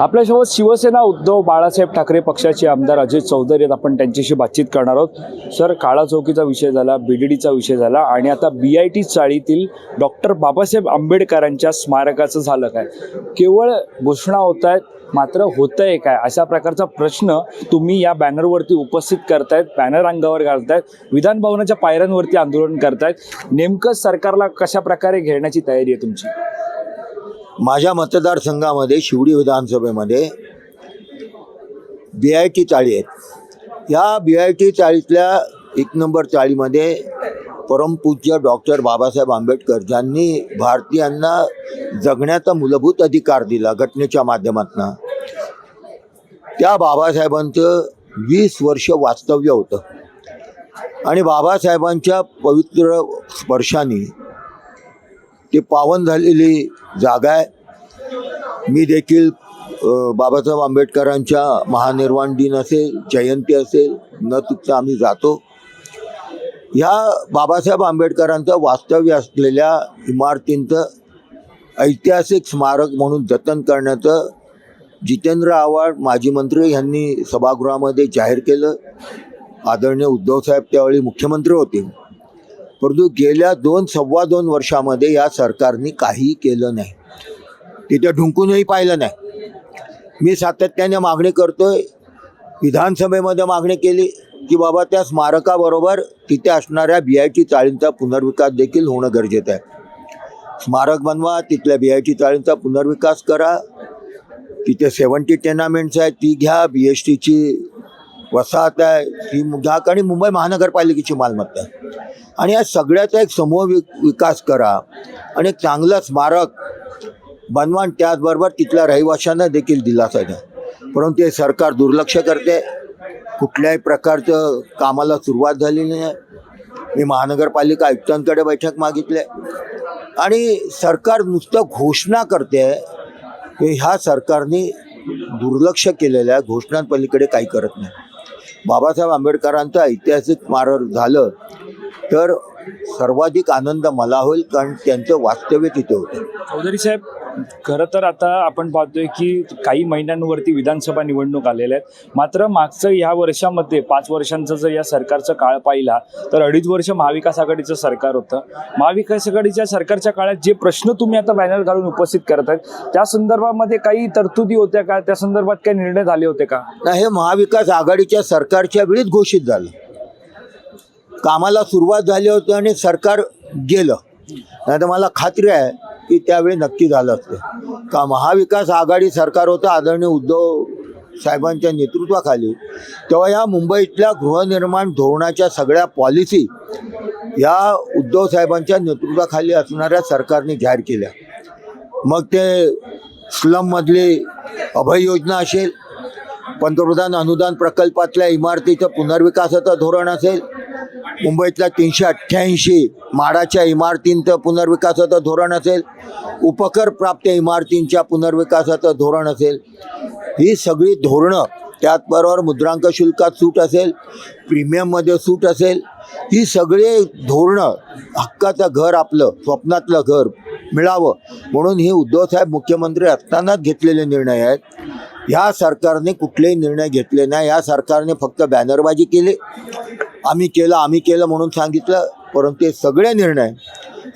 आपल्यासोबत शिवसेना उद्धव बाळासाहेब ठाकरे पक्षाचे आमदार अजय चौधरी आहेत. आपण त्यांच्याशी बातचीत करणार आहोत. सर काळा चौकीचा विषय झाला बीडीडीचा विषय झाला आणि आता बी आय टी चाळीतील डॉक्टर बाबासाहेब आंबेडकरांच्या स्मारकाचं झालं काय? केवळ घोषणा होत आहेत मात्र होतंय काय? अशा प्रकारचा प्रश्न तुम्ही या बॅनरवरती उपस्थित करतायत बॅनर अंगावर घालतायत विधान भवनाच्या पायऱ्यांवरती आंदोलन करतायत. नेमकं सरकारला कशा प्रकारे घेण्याची तयारी आहे तुमची? माझ्या मतदारसंघामध्ये शिवडी विधानसभेमध्ये बी आय टी चाळी आहेत. या बी आय टी चाळीतल्या एक नंबर चाळीमध्ये परमपूज्य डॉक्टर बाबासाहेब आंबेडकर ज्यांनी भारतीयांना जगण्याचा मूलभूत अधिकार दिला घटनेच्या माध्यमातून. त्या बाबासाहेबांचं वीस वर्ष वास्तव्य होतं. आणि बाबासाहेबांच्या पवित्र स्पर्शाने ती पावन झालेली जागा आहे. मी देखील बाबासाहेब आंबेडकरांच्या महानिर्वाण दिन असेल जयंती असेल न चुकता आम्ही जातो. ह्या बाबासाहेब आंबेडकरांचं वास्तव्य असलेल्या इमारतींचं ऐतिहासिक स्मारक म्हणून जतन करण्याचं जितेंद्र आव्हाड माजी मंत्री यांनी सभागृहामध्ये जाहीर केलं. आदरणीय उद्धवसाहेब त्यावेळी मुख्यमंत्री होते. परंतु गेल्या दोन सव्वा दोन वर्षामध्ये या सरकारने काही केलं नाही. तिथे ढुंकूनही पाहिलं नाही. मी सातत्याने मागणी करतोय विधानसभेमध्ये मागणी केली की बाबा त्या स्मारकाबरोबर तिथे असणाऱ्या बी चाळींचा पुनर्विकास देखील होणं गरजेचं आहे. स्मारक बनवा तिथल्या बी चाळींचा पुनर्विकास करा. तिथे सेवन्टी टेनामेंट्स आहेत ती घ्या. बी एस टीची वसाहत आहे. ही घ्या आणि मुंबई महानगरपालिकेची मालमत्ता आहे. आणि या सगळ्याचा एक समूह वि विकास करा आणि एक चांगलं स्मारक बनवा आणि त्याचबरोबर तिथल्या रहिवाशांना देखील दिलासा द्या. परंतु हे सरकार दुर्लक्ष करते. कुठल्याही प्रकारचं कामाला सुरुवात झालेली नाही मी महानगरपालिका आयुक्तांकडे बैठक मागितली आणि सरकार नुसतं घोषणा करते की ह्या सरकारने दुर्लक्ष केलेल्या घोषणांपलीकडे काही करत नाही. बाबासाहेब आंबेडकरांचं ऐतिहासिक स्मारक झालं. तर सर्वाधिक आनंद मला होईल कारण त्यांचं वास्तव्य तिथे होतं. चौधरी साहेब खरं तर आता आपण पाहतोय की काही महिन्यांवरती विधानसभा निवडणूक आलेल्या आहेत. मात्र मागचं ह्या वर्षामध्ये पाच वर्षांचं जर या सरकारचा काळ पाहिला तर अडीच वर्ष महाविकास आघाडीचं सरकार होतं. महाविकास आघाडीच्या सरकारच्या काळात जे प्रश्न तुम्ही आता बॅनर घालून उपस्थित करत आहेत त्या संदर्भामध्ये काही तरतुदी होत्या का? त्या संदर्भात काही निर्णय झाले होते का? नाही हे महाविकास आघाडीच्या सरकारच्या वेळीच घोषित झालं. कामाला सुरुवात झाली होती आणि सरकार गेलं. नाही तर मला खात्री आहे की त्यावेळी नक्की झालं असतं. का महाविकास आघाडी सरकार होतं आदरणीय उद्धव साहेबांच्या नेतृत्वाखाली. तेव्हा या मुंबईतल्या गृहनिर्माण धोरणाच्या सगळ्या पॉलिसी या उद्धव साहेबांच्या नेतृत्वाखाली असणाऱ्या सरकारने जाहीर केल्या. मग ते स्लममधली अभय योजना असेल पंतप्रधान अनुदान प्रकल्पातल्या इमारतीचं पुनर्विकासाचं धोरण असेल मुंबईतल्या तीनशे अठ्ठ्याऐंशी माडाच्या इमारतींचं पुनर्विकासाचं धोरण असेल उपकर प्राप्त इमारतींच्या पुनर्विकासाचं धोरण असेल ही सगळी धोरणं त्याचबरोबर मुद्रांक शुल्कात सूट असेल प्रीमियममध्ये सूट असेल ही सगळी धोरणं हक्काचं घर आपलं स्वप्नातलं घर मिळावं म्हणून हे उद्धवसाहेब मुख्यमंत्री असतानाच घेतलेले निर्णय आहेत. ह्या सरकारने कुठलेही निर्णय घेतले नाही या सरकारने फक्त बॅनरबाजी केली. आम्ही केलं आम्ही केलं म्हणून सांगितलं परंतु हे सगळे निर्णय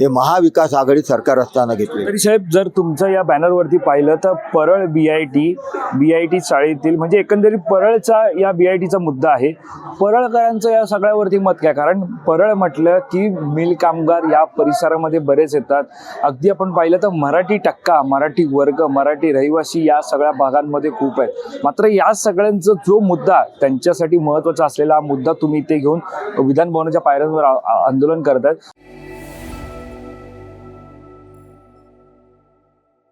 हे महाविकास आघाडी सरकार असताना घेतले. तरी साहेब जर तुमचं या बॅनरवरती पाहिलं तर Parel B I T B I T चाळीतील म्हणजे एकंदरीत परळचा या बी आय टीचा मुद्दा आहे. परळकरांचं या सगळ्यावरती मत काय? कारण परळ म्हटलं की मिल कामगार या परिसरामध्ये बरेच येतात. अगदी आपण पाहिलं तर मराठी टक्का मराठी वर्ग मराठी रहिवासी या सगळ्या भागांमध्ये खूप आहेत. मात्र या सगळ्यांचा जो मुद्दा त्यांच्यासाठी महत्त्वाचा असलेला हा मुद्दा तुम्ही इथे घेऊन विधान भवनाच्या पायऱ्यांवर आंदोलन करतायत.